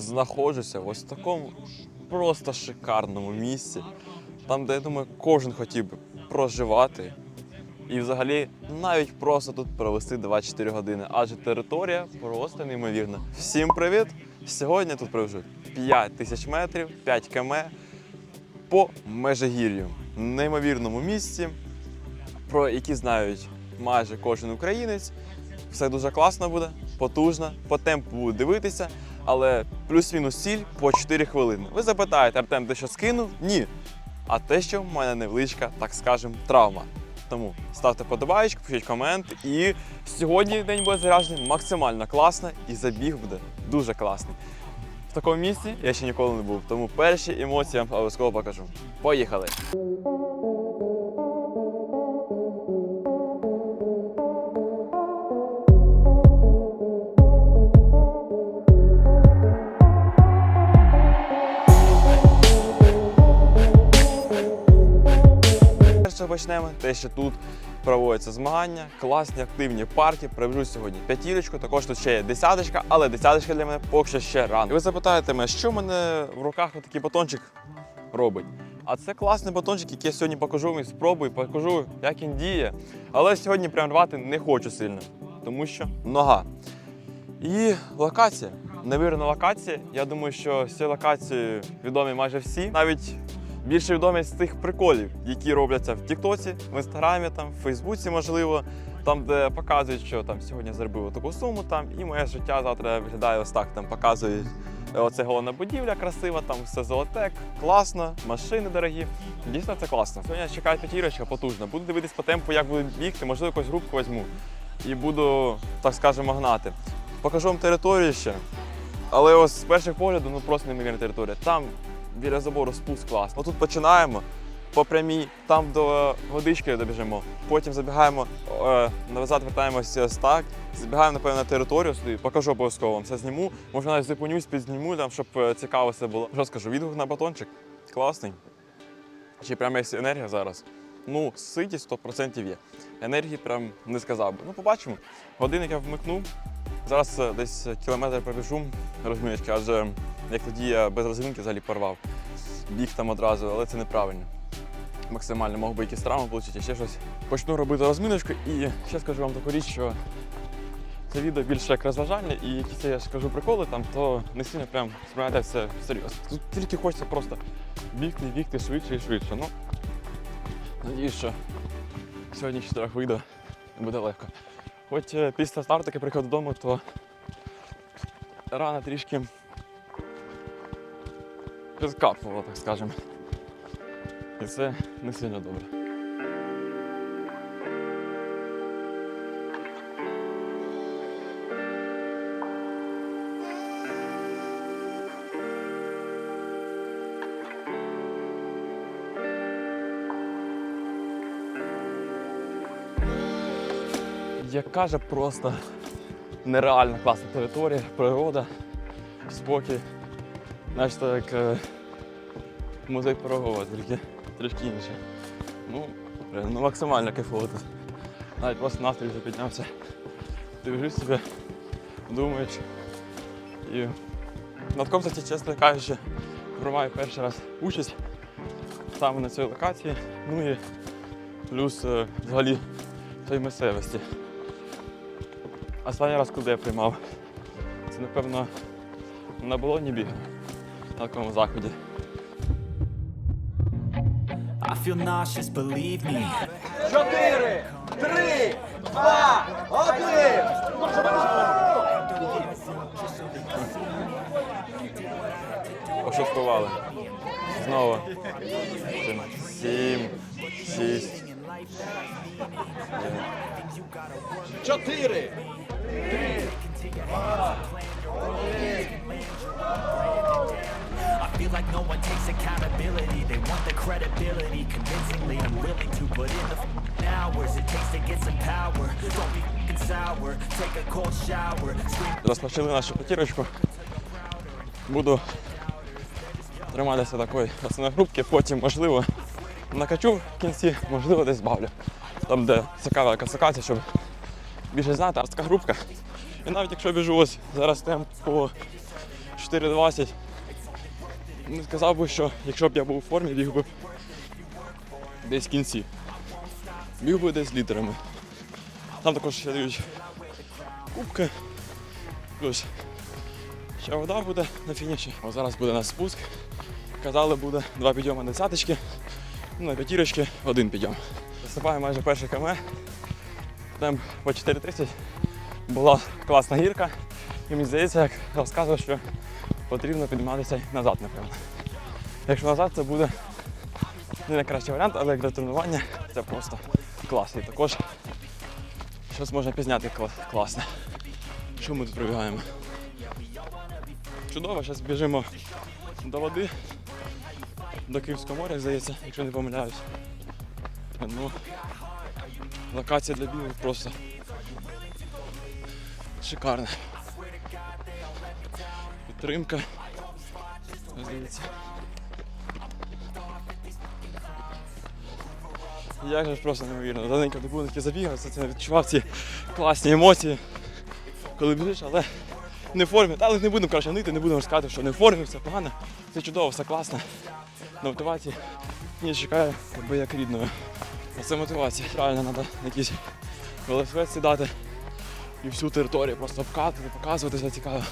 знаходжуся в ось такому просто шикарному місці, там, де я думаю, кожен хотів би проживати. І взагалі навіть просто тут провести 24 години, адже територія просто неймовірна. Всім привіт! Сьогодні тут проведу 5 тисяч метрів, 5 км по Межигір'ю, неймовірному місці, про які знають майже кожен українець. Все дуже класно буде, потужно, по темпу буду дивитися, але плюс-мінус ціль по 4 хвилини. Ви запитаєте, Артем, ти що скинув? Ні. А те, що в мене невеличка, так скажем, травма. Тому ставте подобаєчку, пишіть комент. І сьогодні день буде заряджений максимально класно, і забіг буде дуже класний. В такому місці я ще ніколи не був, тому перші емоції вам обов'язково покажу. Поїхали! Почнемо, те, що тут проводяться змагання, класні, активні парки. Привезу сьогодні п'ятірочку, також тут ще є десяточка, але десяточка для мене поки що ще рано. І ви запитаєте мене, що в мене в руках такий батончик робить? А це класний батончик, який я сьогодні покажу вам і спробую, покажу, як він діє. Але сьогодні прям рвати не хочу сильно, тому що нога. І локація. Невірна локація. Я думаю, що цієї локації відомі майже всі. Навіть більше відомі з тих приколів, які робляться в Тіктоці, в Інстаграмі, там, в Фейсбуці, можливо, там, де показують, що там сьогодні заробив таку суму, там, і моє життя завтра виглядає ось так. Там показують е, оце головна будівля красива, там все золоте, класно, машини дорогі. Дійсно, це класно. Сьогодні чекає п'ятірочка потужна. Буду дивитись по темпу, як буду бігти, можливо, якусь групку візьму. І буду, так скажемо, гнати. Покажу вам територію ще. Але ось з перших поглядів, ну просто неймовірна територія. Там біля забору спуск клас. Отут починаємо по прямій, там до водички добіжимо. Потім забігаємо е, назад, вертаємося ось так. Забігаємо, напевно, на територію сюди. Покажу обов'язково вам все зніму. Може навіть зупинюсь, підзніму, там, щоб е, цікаво все було. Що скажу, відгук на батончик. Класний. Чи прямо є енергія зараз? Ну, ситість 100% є. Енергії прям не сказав би. Ну, побачимо. Годинник я вмикнув. Зараз е, десь кілометр пробіжу розминочки, адже як тоді я без розминки взагалі порвав. Біг там одразу, але це неправильно. Максимально мог би якісь травми отримати, ще щось. Почну робити розминочку і ще скажу вам таку річ, що це відео більше як розважальне, і якісь я ж кажу приколи там, то не сильно прям сприймайте все серйозно. Тут тільки хочеться просто бігти, бігти швидше і швидше. Ну, надіюсь, що сьогодні чотирьох вийде і буде легко. Хоч е, після старту, як я приходив додому, то рана трішки підкапувала, так скажемо. І це не сильно добре. Яка же просто нереально класна територія, природа, спокій. Знаєш, це як е, музей Пирогова, тільки трішки інше. Ну, ну максимально кайфово тут. Навіть просто настрій вже піднявся. Ти вже себе, думаєш. І на такому, кстати, чесно кажучи, приймаю перший раз участь саме на цій локації. Ну і плюс е, взагалі тої місцевості. Останній раз, коли я приймав, це напевно на болоні бігав на такому заході. I feel nauseous, believe me. Чотири, три, два, один. Пошуткували. Знову. Сім, шість. Чотири. Розпочали нашу потірочку. Буду триматися такої основної групки, потім, можливо, накачу в кінці, можливо, десь збавлю. Там, де цікава локація, щоб більше знати, а така групка. І навіть якщо біжу ось зараз темп по 4.20. Не сказав би, що якщо б я був у формі, біг би десь в кінці. Біг би десь літерами. Там також ще дають кубки. Плюс ще вода буде на фініші. О, зараз буде нас спуск. Казали, буде два підйоми десяточки, ну, на п'ятірочки один підйом. Виступає майже перший км. Темп по 4.30. Була класна гірка. І мені здається, як розказував, що потрібно підніматися назад, напевно. Якщо назад, це буде не найкращий варіант, але як для тренування це просто клас. І також щось можна пізняти кла- класне. Що ми тут пробігаємо? Чудово, зараз біжимо до води, до Київського моря, здається, якщо не помиляюсь. Ну, локація для бігу просто шикарна. Підтримка. Здається. Як же ж просто неймовірно. Давненько не було такі забігав, це, це відчував ці класні емоції, коли біжиш, але не в формі. Але не будемо краще нити, не будемо розказати, що не в формі, все погано. Це чудово, все класно. На мотивації не чекаю, якби як рідною. А це мотивація. Правильно, треба якийсь велосипед сідати і всю територію просто обкатувати, показувати, це цікаво.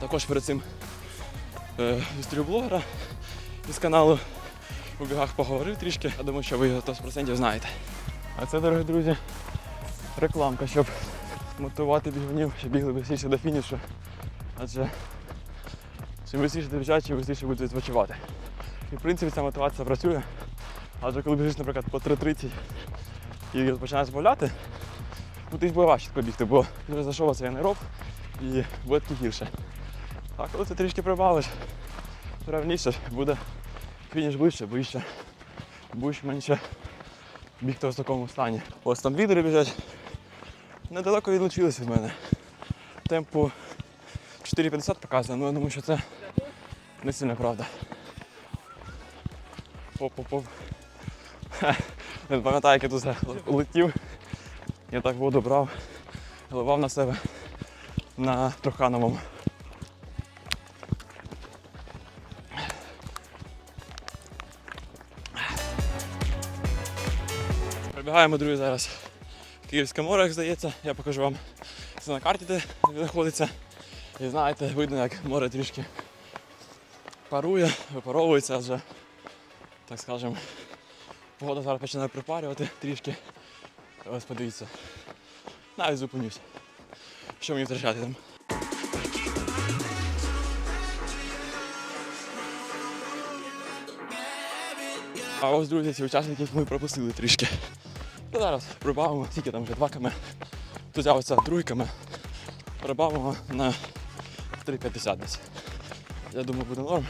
Також перед цим е, зустрів із каналу у бігах поговорив трішки. Я думаю, що ви його 100% знаєте. А це, дорогі друзі, рекламка, щоб мотивувати бігунів, щоб бігли швидше до фінішу. Адже чим швидше добіжать, чим швидше будуть відпочивати. І в принципі ця мотивація працює. Адже коли біжиш, наприклад, по 3.30 і починаєш збавляти, ну ти буде важче бігти, бо вже зайшов цей анаероб і буде таки гірше. А коли ти трішки прибавиш, равніше буде фініш ближче, ближче, будеш менше бігти в такому стані. Ось там лідери біжать. Недалеко відлучились від мене. Темпу 4,50 показує, але я думаю, що це не сильно правда. Поп-поп-поп. Не пам'ятаю, як я тут летів. Я так воду брав, ливав на себе на Трухановому. Прибігаємо, друзі, зараз Київське море, як здається. Я покажу вам це на карті, де знаходиться. І знаєте, видно, як море трішки парує, випаровується, адже, так скажемо, погода зараз починає припарювати трішки. Ось подивіться. Навіть зупинюсь. Що мені втрачати там? А ось, друзі, ці учасників ми пропустили трішки. Ну, зараз прибавимо, тільки там вже два км. Тут другий км. Прибавимо на 3,50 десь. Я думаю, буде норм.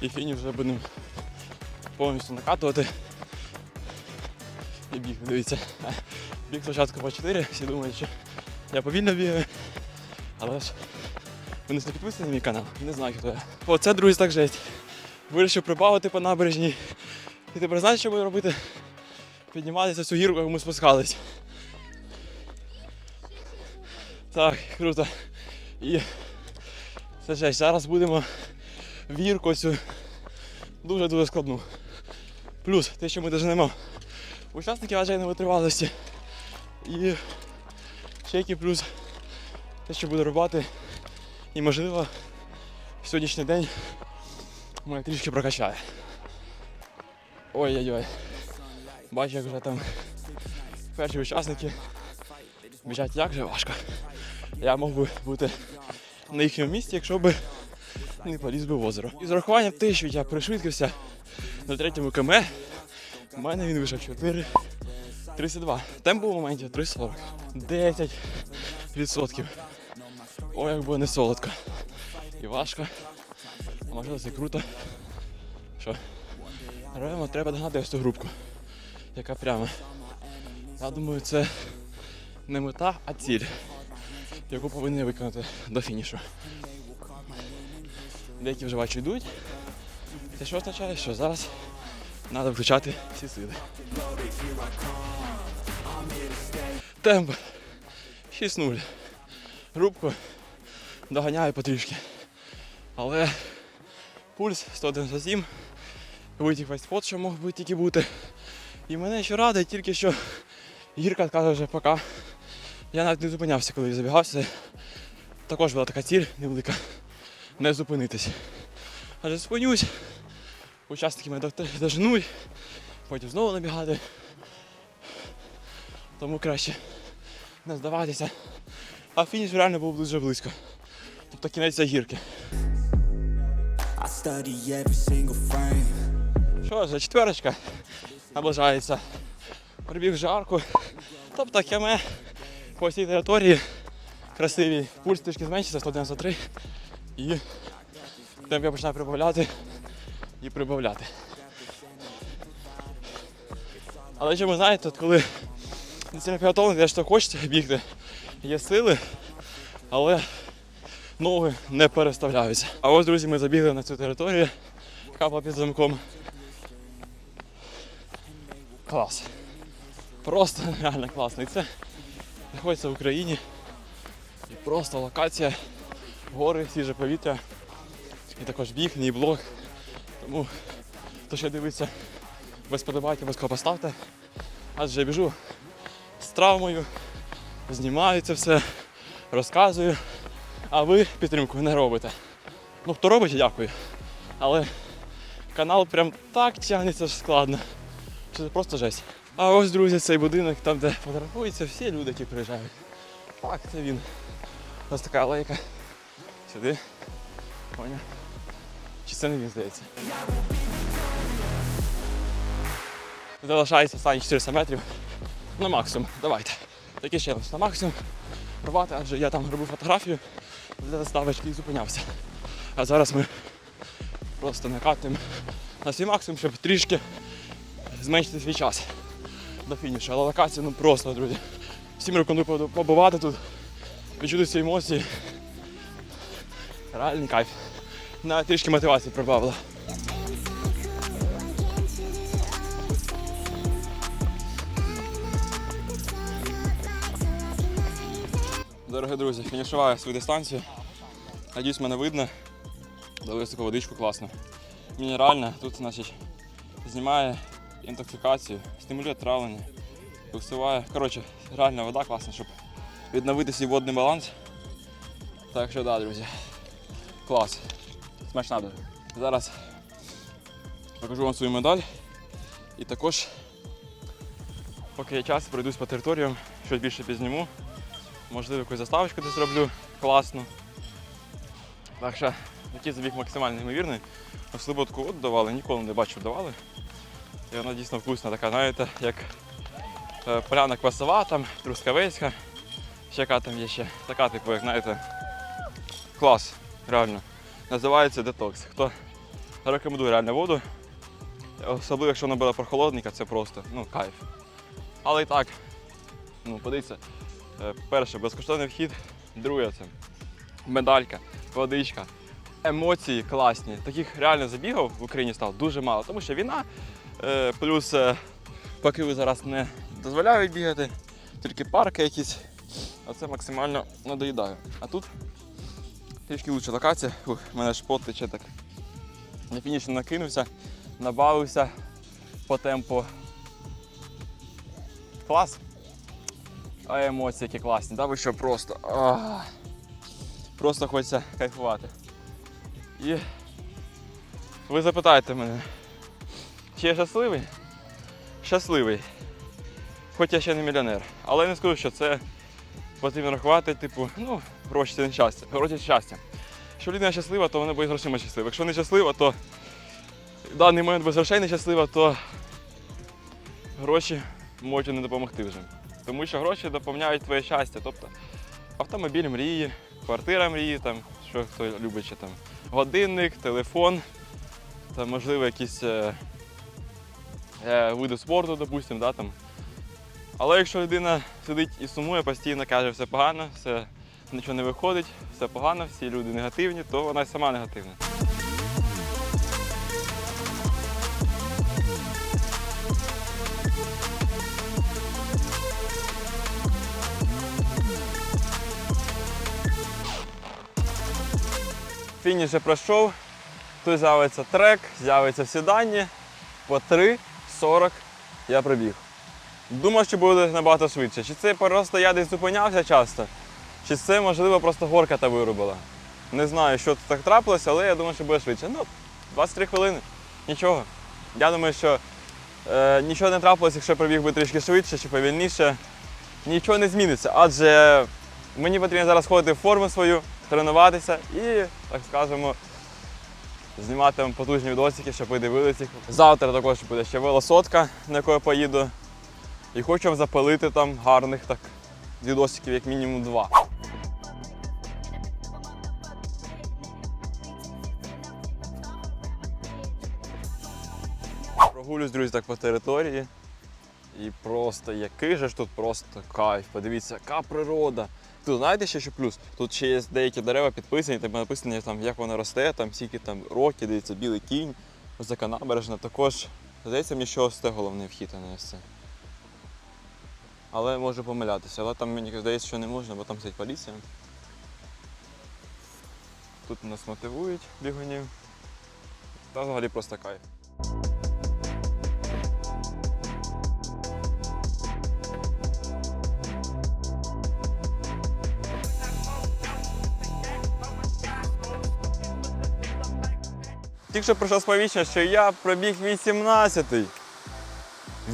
І фіні вже будемо повністю накатувати. І біг, дивіться. Біг спочатку по 4, всі думають, що я повільно бігаю. Але ж вони не підписані на мій канал, не знаю, хто я. Оце, друзі, так жесть. Вирішив прибавити по набережній. І тепер знаєш, що буду робити? Підніматися цю гірку, як ми спускались. Так, круто. І це жесть. Зараз будемо вірку цю дуже-дуже складну. Плюс те, що ми доженемо учасників ажейної витривалості. І ще який плюс те, що буду робити. І можливо сьогоднішній день мене трішки прокачає. Ой-ой-ой. Бачу, як вже там перші учасники біжать як же важко. Я мог би бути на їхньому місці, якщо б не поліз би в озеро. І з урахуванням що я пришвидкився на третьому км, у мене він вийшов 4. 32. Темп був у моменті 3,40. 10 відсотків. Ой, як було не солодко. І важко. А можливо це круто. Що? Реально треба догнати ось цю групку, яка прямо. Я думаю, це не мета, а ціль, яку повинні виконати до фінішу. Деякі вже бачу йдуть. Це що означає, що зараз треба включати всі сили. Темп 6-0. Рубку доганяю потрішки. Але пульс 197, витік весь спот, що мог би тільки бути. І мене ще радить тільки що гірка каже вже поки. Я навіть не зупинявся, коли забігався. Також була така ціль невелика. Не зупинитись. Адже спинюсь, учасники мене дож- доженуть, потім знову набігати. Тому краще не здаватися. А фініш реально був дуже близько. Тобто кінець цієї гірки. I study every single frame. Що ж, четверочка наближається. Прибіг жарку. Тобто кеме по всій території красиві. Пульс трішки зменшиться, 193. І темп я починаю прибавляти і прибавляти. Але чому знаєте, от коли не сильно підготовлений, те, що хочеться бігти, є сили, але ноги не переставляються. А ось, друзі, ми забігли на цю територію, була під замком. Клас. Просто реально класно. І це знаходиться в Україні. І просто локація, гори, свіже повітря. І також біг, мій блог. Тому хто ще дивиться, без подобайки, без кого поставте. Адже я біжу з травмою, знімаю це все, розказую, а ви підтримку не робите. Ну, хто робить, дякую. Але канал прям так тягнеться складно. Що це просто жесть. А ось, друзі, цей будинок, там, де фотографуються всі люди, які приїжджають. Так, це він. Ось така алейка. Сюди. Поняв. Чи це не здається? Залишається останні 400 метрів. На максимум. Давайте. Такий челендж на максимум. Рвати, адже я там робив фотографію для заставочки і зупинявся. А зараз ми просто накатимо на свій максимум, щоб трішки зменшити свій час до фінішу. Але локація ну просто, друзі. Всім рекомендую побувати тут, відчути ці емоції. Реальний кайф. Навіть трішки мотивації прибавила. Дорогі друзі, фінішуваю свою дистанцію. Надіюсь, мене видно. Дали таку водичку класно. Мінеральна, тут значить, знімає інтоксикацію, стимулює травлення, усуває. Коротше, реальна вода класна, щоб відновити свій водний баланс. Так що да, друзі. Клас. Смачна дуже. Зараз покажу вам свою медаль. І також, поки є час, пройдусь по територіям, щось більше підзніму. Можливо, якусь заставочку десь зроблю класну. Так що такий забіг максимально ймовірний. Ось слободку от давали, ніколи не бачив давали. І вона дійсно вкусна, така, знаєте, як е, поляна квасова, там, трускавецька. Ще яка там є ще. Така, типу, як знаєте, клас, реально. Називається детокс. Хто рекомендує реально воду. Особливо, якщо вона була прохолодненька, це просто ну, кайф. Але і так, ну, подивіться, е, перше, безкоштовний вхід, друге це медалька, водичка, емоції класні. Таких реально забігів в Україні стало дуже мало, тому що війна, е, плюс е, поки ви зараз не дозволяють бігати, тільки парки якісь, а це максимально надоїдає. А тут трішки лучша локація, Ух, мене ж пот тече так. На фініші накинувся, набавився по темпу. Клас. А емоції які класні, да? ви що просто. Ах. Просто хочеться кайфувати. І ви запитаєте мене, чи я щасливий? Щасливий. Хоч я ще не мільйонер. Але я не скажу, що це потрібно рахувати, типу, ну, гроші не щастя. Гроші щастя. Якщо людина щаслива, то вона буде грошима щаслива. Якщо не щаслива, то в даний момент без грошей не щаслива, то гроші можуть не допомогти вже. Тому що гроші доповняють твоє щастя. Тобто автомобіль мрії, квартира мрії, там, що хто любить ще там, годинник, телефон, там, можливо, якісь е, е, види спорту, допустимо, да. Але якщо людина сидить і сумує, постійно каже, все погано, все нічого не виходить, все погано, всі люди негативні, то вона й сама негативна. фініш вже пройшов. Тут з'явиться трек, з'явиться всі дані. По 3.40 я пробіг. Думав, що буде набагато швидше. Чи це просто я десь зупинявся часто, чи це, можливо, просто горка та виробила. Не знаю, що тут так трапилося, але я думаю, що буде швидше. Ну, 23 хвилини. Нічого. Я думаю, що е, нічого не трапилося, якщо пробіг би трішки швидше чи повільніше. Нічого не зміниться, адже мені потрібно зараз ходити в форму свою, тренуватися і, так скажемо, знімати потужні відосики, щоб ви дивилися їх. Завтра також буде ще велосотка, на яку я поїду. І хочу вам запалити там гарних так відосиків, як мінімум два. Прогулюсь, друзі, так по території. І просто який же ж тут просто кайф. Подивіться, яка природа. Тут знаєте ще що плюс? Тут ще є деякі дерева підписані, там написано, там, як воно росте, там скільки там років, дивіться, білий кінь, ось така набережна. Також, здається, мені що це головний вхід, а це. Але можу помилятися, але там мені здається, що не можна, бо там сидить поліція. Тут нас мотивують бігунів. Та взагалі просто кайф. Тільки що пройшло сповіщення, що я пробіг 18-й.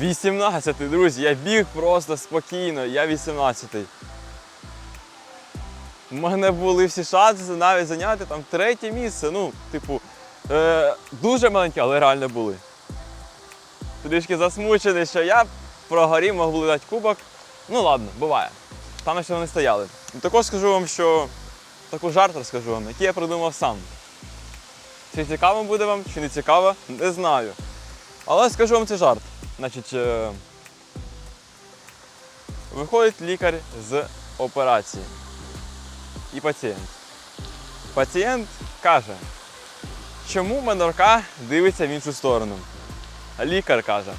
18-й, друзі, я біг просто спокійно, я 18-й. У мене були всі шанси навіть зайняти там третє місце. Ну, типу, е, дуже маленькі, але реально були. Трішки засмучений, що я прогорів, мог би дати кубок. Ну ладно, буває. Там ще вони стояли. Також скажу вам, що таку жарт розкажу вам, який я придумав сам. Чи цікаво буде вам, чи не цікаво, не знаю. Але скажу вам це жарт. Значить, е, виходить лікар з операції і пацієнт. Пацієнт каже, чому рука дивиться в іншу сторону. Лікар каже,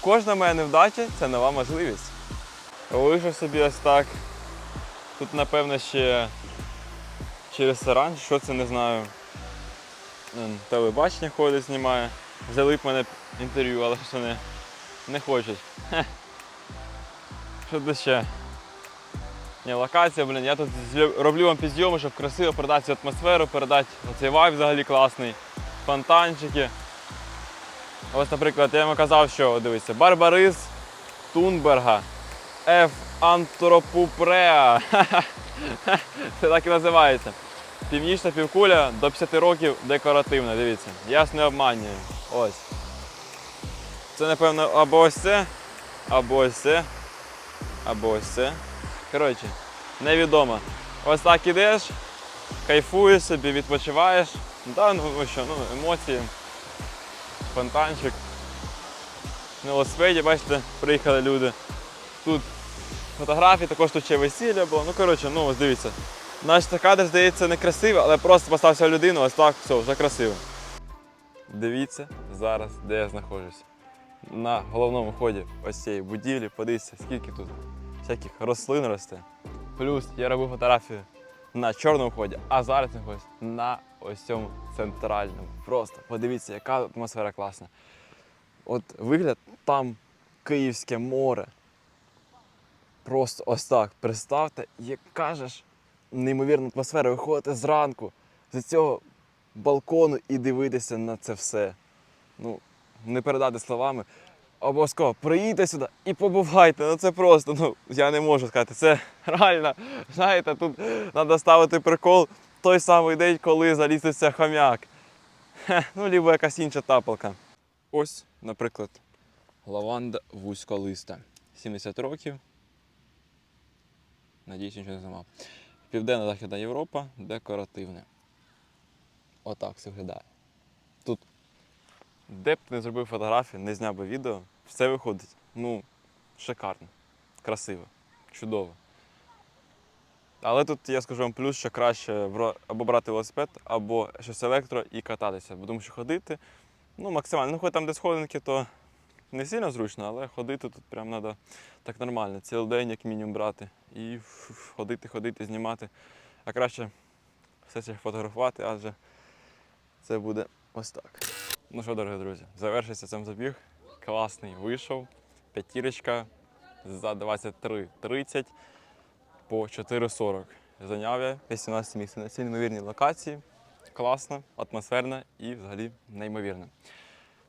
кожна моя невдача це нова можливість. Вийшов собі ось так. Тут, напевно, ще чи ресторан, що це не знаю. Телебачення ходить, знімає. Взяли б мене інтерв'ю, але що не, не хочуть. Хе. Що тут ще? Ні, локація, блін, я тут роблю вам підйоми, щоб красиво передати цю атмосферу, передати оцей вайб взагалі класний. Фонтанчики. Ось, наприклад, я йому казав, що дивіться, Барбарис Тунберга. Ф. Антропупреа. Це так і називається. Північна півкуля до 50 років декоративна, дивіться. Я не обманюю. Ось. Це, напевно, або ось це, або ось це, або ось це. Коротше, невідомо. Ось так ідеш, кайфуєш собі, відпочиваєш. Да, ну що, ну, емоції, фонтанчик. На велосипеді, бачите, приїхали люди. Тут фотографії, також тут ще весілля було. Ну, коротше, ну ось дивіться. Наш кадр здається некрасивий, але просто постався людину, ось так, все, вже красиво. Дивіться зараз, де я знаходжусь. На головному ході ось цієї будівлі, подивіться, скільки тут всяких рослин росте. Плюс я робив фотографію на чорному ході, а зараз знаходжусь на ось цьому центральному. Просто подивіться, яка атмосфера класна. От вигляд там Київське море. Просто ось так. Представте, яка ж неймовірна атмосфера. Виходити зранку з цього балкону і дивитися на це все. Ну, не передати словами. Обов'язково приїдьте сюди і побувайте. Ну це просто, ну я не можу сказати. Це реально, знаєте, тут треба ставити прикол той самий день, коли залізеться хомяк. Ну, либо якась інша тапалка. Ось, наприклад, лаванда вузьколиста. 70 років. Надіюсь, нічого не зламав. Південна Західна Європа декоративне. Отак все виглядає. Тут, де б не зробив фотографію, не зняв би відео, все виходить. Ну, шикарно, красиво, чудово. Але тут я скажу вам плюс, що краще або брати велосипед, або щось електро і кататися. Бо тому що ходити, ну, максимально. Ну, хоч там де сходинки, то не сильно зручно, але ходити тут прям треба так нормально. Цілий день, як мінімум, брати. І ходити, ходити, знімати. А краще все це фотографувати, адже це буде ось так. Ну що, дорогі друзі, завершився цим забіг. Класний вийшов. П'ятірочка за 23.30 по 4.40. Зайняв я 18 місць на цій неймовірній локації. Класно, атмосферно і взагалі неймовірно.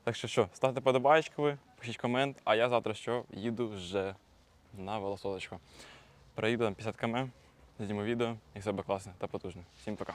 Так що що, ставте подобаєчки ви, пишіть комент, а я завтра що їду вже на велосодочку. Проїду там 50 км, зніму відео і все буде класно та потужно. Всім пока.